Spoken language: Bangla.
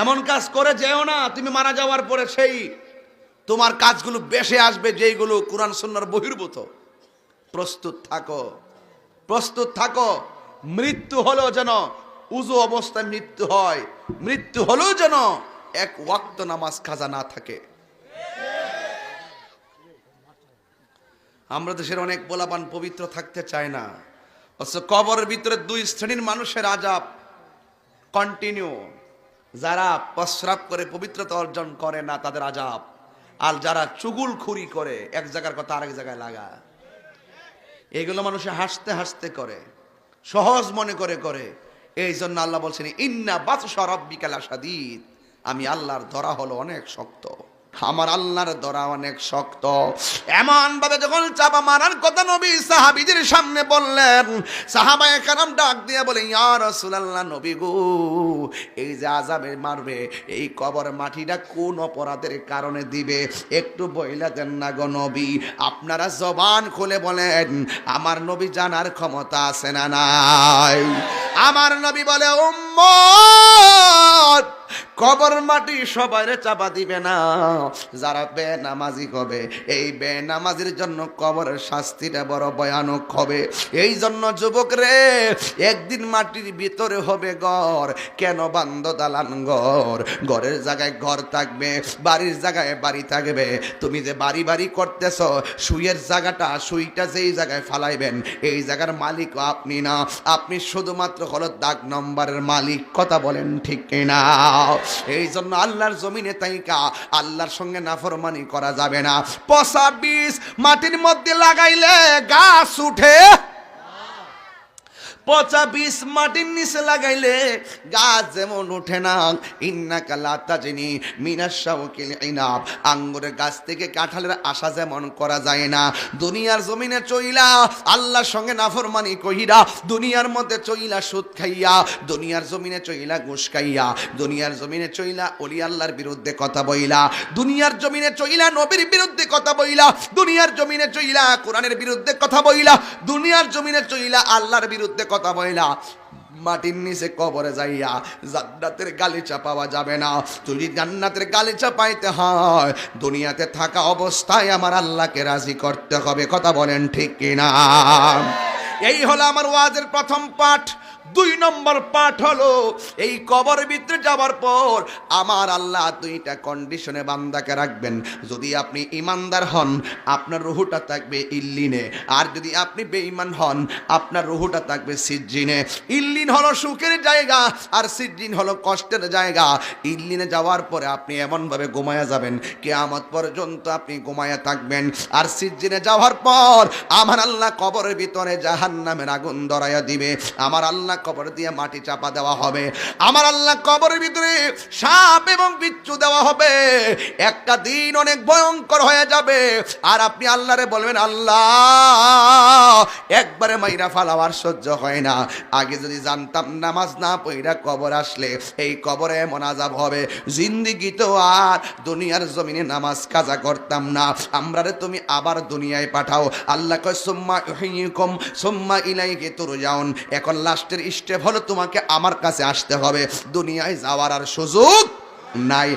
এমন কাজ করে যেও না, তুমি মারা যাওয়ার পরে সেই তোমার কাজগুলো বেশে আসবে যেইগুলো কোরআন সন্ন্যার বহির্ভূত। প্রস্তুত থাকো প্রস্তুত থাকো। মৃত্যু হলেও যেন উজু অবস্থায় মৃত্যু হয়, মৃত্যু হলেও যেন এক ওয়াক্ত নামাজ খাজা না থাকে। আমরা দেশের অনেক পোলাপান পবিত্র থাকতে চায় না কবরের ভিতরে দুই শ্রেণির মানুষের আজাব কন্টিনিউ যারা প্রস্রাব করে পবিত্রতা অর্জন করে না, তাদের আজাব। আর যারা চুগুল খুরি করে, এক জায়গার কথা আরেক জায়গায় লাগা এগুলো মানুষে হাসতে হাসতে করে, সহজ মনে করে করে। এই জন্য আল্লাহ বলছেন, ইন্না বাস বিকালা আসাদিদ আমি আল্লাহর ধরা হলো অনেক শক্ত। আমার আল্লাহর ধরা অনেক শক্ত। এমন ভাবে যখন চাপা মারার কথা নবী সাহাবিদের সামনে বললেন, সাহাবায়ে কারাম ডাক দিয়ে বলে, ইয়া রাসূলুল্লাহ নবী গো, এই যে আযাবে মারবে, এই কবর মাটিটা কোন অপরাধের কারণে দিবে? একটু বইলা দেন না গো নবী, আপনারা জবান খুলে বলেন, আমার নবী জানার ক্ষমতা আছে না নাই? আমার নবী বলে, উম্মত কবর মাটি সবাই চাপা দিবে না। যারা বেনামাজি হবে, এই বেনামাজির জন্য কবরের শাস্তিটা বড় ভয়ানক হবে। এই জন্য যুবক রে একদিন মাটির ভিতরে হবে ঘর। কেন বান্ধ দালান ঘর? ঘরের জায়গায় ঘর থাকবে, বাড়ির জায়গায় বাড়ি থাকবে। তুমি যে বাড়ি বাড়ি করতেছ, সুইয়ের জায়গাটা, সুইটা যেই জায়গায় ফালাইবেন, এই জায়গার মালিক আপনি না। আপনি শুধুমাত্র হলো দাগ নম্বরের মালিক, কথা বলেন ঠিক কিনা? এই জন্য আল্লাহর জমিনে তাইকা, আল্লাহর সঙ্গে নাফরমানি করা যাবে না। পচা বীজ মাটির মধ্যে লাগাইলে গাছ উঠে পচা বীজ মাটির নিচে লাগাইলে গাছ যেমন ওঠে না ইন্না কালাতা যিনি মিনাশাউকিল ইনাব। আঙ্গুরের গাছ থেকে কাঁঠালের আশা যেমন করা যায় না। দুনিয়ার জমিনে চইলা আল্লাহর সঙ্গে নাফরমানি কহিরা, দুনিয়ার মধ্যে চইলা সুদ খাইয়া, দুনিয়ার জমিনে চইলা ঘুষ খাইয়া, দুনিয়ার জমিনে চইলা অলি আল্লাহর বিরুদ্ধে কথা বইলা, দুনিয়ার জমিনে চইলা নবীর বিরুদ্ধে কথা বইলা, দুনিয়ার জমিনে চইলা কোরআনের বিরুদ্ধে কথা বইলা, দুনিয়ার জমিনে চইলা আল্লাহর বিরুদ্ধে কথা বইলা মাটির নিচে কবরে যাইয়া জান্নাতের গালিচা পাওয়া যাবে না। যদি জান্নাতের গালিচা পাইতে হয়, দুনিয়াতে থাকা অবস্থায় আমার আল্লাহকে রাজি করতে হবে। কথা বলেন ঠিক কিনা? এই হলো আমার ওয়াজের প্রথম পাঠ। দুই নম্বর পাঠ হলো, এই কবর ভিতরে যাওয়ার পর আমার আল্লাহ দুইটা কন্ডিশনে বান্দাকে রাখবেন। যদি আপনি ইমানদার হন, আপনার রুহুটা থাকবে ইল্লিনে। আর যদি আপনি বেঈমান হন, আপনার রুহুটা থাকবে সিজ্জিনে। ইল্লিন হলো সুখের জায়গা, আর সিজ্জিন হলো কষ্টের জায়গা। ইল্লিনে যাওয়ার পরে আপনি এমনভাবে ঘুমায়া যাবেন, কেয়ামত পর্যন্ত আপনি ঘুমায়া থাকবেন। আর সিজ্জিনে যাওয়ার পর আমার আল্লাহ কবরের ভিতরে জাহান্নামের আগুন ধরাইয়া দিবে। আমার আল্লাহ কবর দিয়ে মাটি চাপা দেওয়া হবে। আমার আল্লাহ কবরের ভিতরে সাপ এবং বিচ্ছু দেওয়া হবে। একটা দিন অনেক ভয়ঙ্কর হয়ে যাবে। আর আপনি আল্লাহরে বলবেন, আল্লাহ, একবারে মাইরা ফালাওয়ার সহ্য হয় না। আগে যদি জানতাম নামাজ না পইরা কবর আসলে, এই কবরে এমন আজাব হবে। জিন্দিগি তো আর দুনিয়ার জমিনে নামাজ কাজা করতাম না। আমরা রে তুমি আবার দুনিয়ায় পাঠাও। আল্লাহ কয়, সুম্মা ইউহিয়ুকুম, সুম্মা ইলাইহি তুরজাউন। এখন লাস্টের স্টেপ হলো তোমাকে আমার কাছে আসতে হবে। দুনিয়ায় যাওয়ার আর সুযোগ নাই।